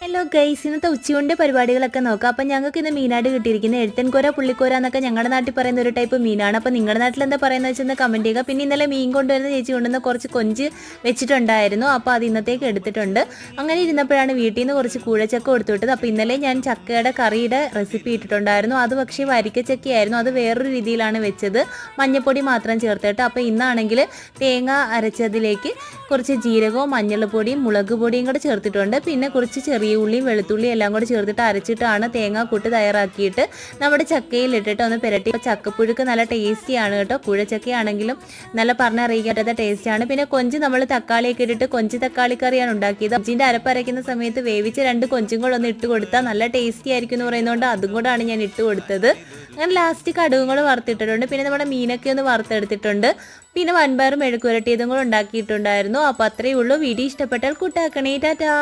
Hello guys ഇന്നത്തെ ഉച്ചയുണ്ട് പരിപാടികളൊക്കെ നോക്കാം. അപ്പം ഞങ്ങൾക്ക് ഇന്ന് മീനായിട്ട് കിട്ടിയിരിക്കുന്നത് എഴുത്തൻകോര പുള്ളിക്കോര എന്നൊക്കെ ഞങ്ങളുടെ നാട്ടിൽ പറയുന്ന ഒരു ടൈപ്പ് മീനാണ്. അപ്പം നിങ്ങളുടെ നാട്ടിൽ എന്താ പറയുന്നത് വെച്ചാൽ കമന്റ് ചെയ്യുക. പിന്നെ ഇന്നലെ മീൻ കൊണ്ടുവരുന്ന ചേച്ചി കൊണ്ടുവന്ന കുറച്ച് കൊഞ്ച് വെച്ചിട്ടുണ്ടായിരുന്നു. അപ്പോൾ അത് ഇന്നത്തേക്ക് എടുത്തിട്ടുണ്ട്. അങ്ങനെ ഇരുന്നപ്പോഴാണ് വീട്ടിൽ നിന്ന് കുറച്ച് കൂഴച്ചക്ക കൊടുത്തു വിട്ടത്. അപ്പോൾ ഇന്നലെ ഞാൻ ചക്കയുടെ കറിയുടെ റെസിപ്പി ഇട്ടിട്ടുണ്ടായിരുന്നു. അത് പക്ഷേ വരിക്കച്ചക്കയായിരുന്നു. അത് വേറൊരു രീതിയിലാണ് വെച്ചത്. മഞ്ഞപ്പൊടി മാത്രം ചേർത്തിട്ട് അപ്പോൾ ഇന്നാണെങ്കിൽ തേങ്ങ അരച്ചതിലേക്ക് കുറച്ച് ജീരകവും മഞ്ഞൾപ്പൊടിയും മുളക് പൊടിയും കൂടെ ചേർത്തിട്ടുണ്ട്. പിന്നെ കുറച്ച് ചെറിയ ഉള്ളിയും വെളുത്തുള്ളിയും എല്ലാം കൂടി ചേർത്തിട്ട് അരച്ചിട്ടാണ് തേങ്ങ കൂട്ട് തയ്യാറാക്കിയിട്ട് നമ്മുടെ ചക്കയിൽ ഇട്ടിട്ട് ഒന്ന് പുരട്ടി. ചക്കപ്പുഴുക്ക് നല്ല ടേസ്റ്റിയാണ് കേട്ടോ. കുഴച്ചക്കയാണെങ്കിലും നല്ല പറഞ്ഞറിയിക്കാൻ പറ്റാത്ത ടേസ്റ്റാണ്. പിന്നെ കൊഞ്ച് നമ്മൾ തക്കാളിയൊക്കെ ഇട്ടിട്ട് കൊഞ്ച് തക്കാളി കറിയാണ് ഉണ്ടാക്കിയത്. കൊഞ്ചിന്റെ അരപ്പരയ്ക്കുന്ന സമയത്ത് വേവിച്ച രണ്ട് കൊഞ്ചും കൂടെ ഒന്ന് ഇട്ട് കൊടുത്താൽ നല്ല ടേസ്റ്റി ആയിരിക്കും എന്ന് പറയുന്നതുകൊണ്ട് അതും കൂടാണ് ഞാൻ ഇട്ട് കൊടുത്തത്. അങ്ങനെ ലാസ്റ്റ് കടുകും കൂടെ വറുത്തിട്ടിട്ടുണ്ട്. പിന്നെ നമ്മുടെ മീനൊക്കെ ഒന്ന് വറുത്തെടുത്തിട്ടുണ്ട്. പിന്നെ വൻപയറും മെഴുക്കുരട്ടിയതും കൂടെ ഉണ്ടാക്കിയിട്ടുണ്ടായിരുന്നു. അപ്പോൾ അത്രയേ ഉള്ളൂ. വീഡിയോ ഇഷ്ടപ്പെട്ടാൽ കൂട്ടാക്കണേ. ടാറ്റാ.